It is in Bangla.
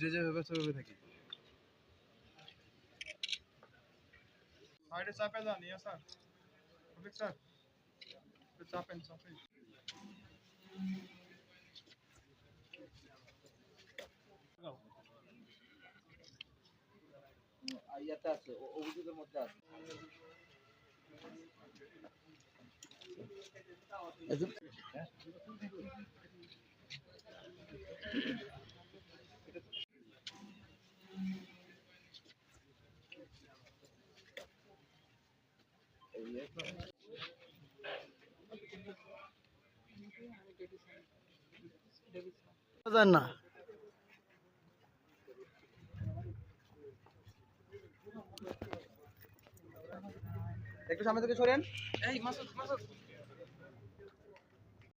যে যেভাবে সেভাবে থাকি। সাইডে চাপে যান ইয়া স্যার। রফিক স্যার। চাপেন চাপেন ইয়াতে আছে ও- অভিযোগের মধ্যে আছে। যান না। একটু সামনে থেকে সরেন এই মাসুদ মাসুদ।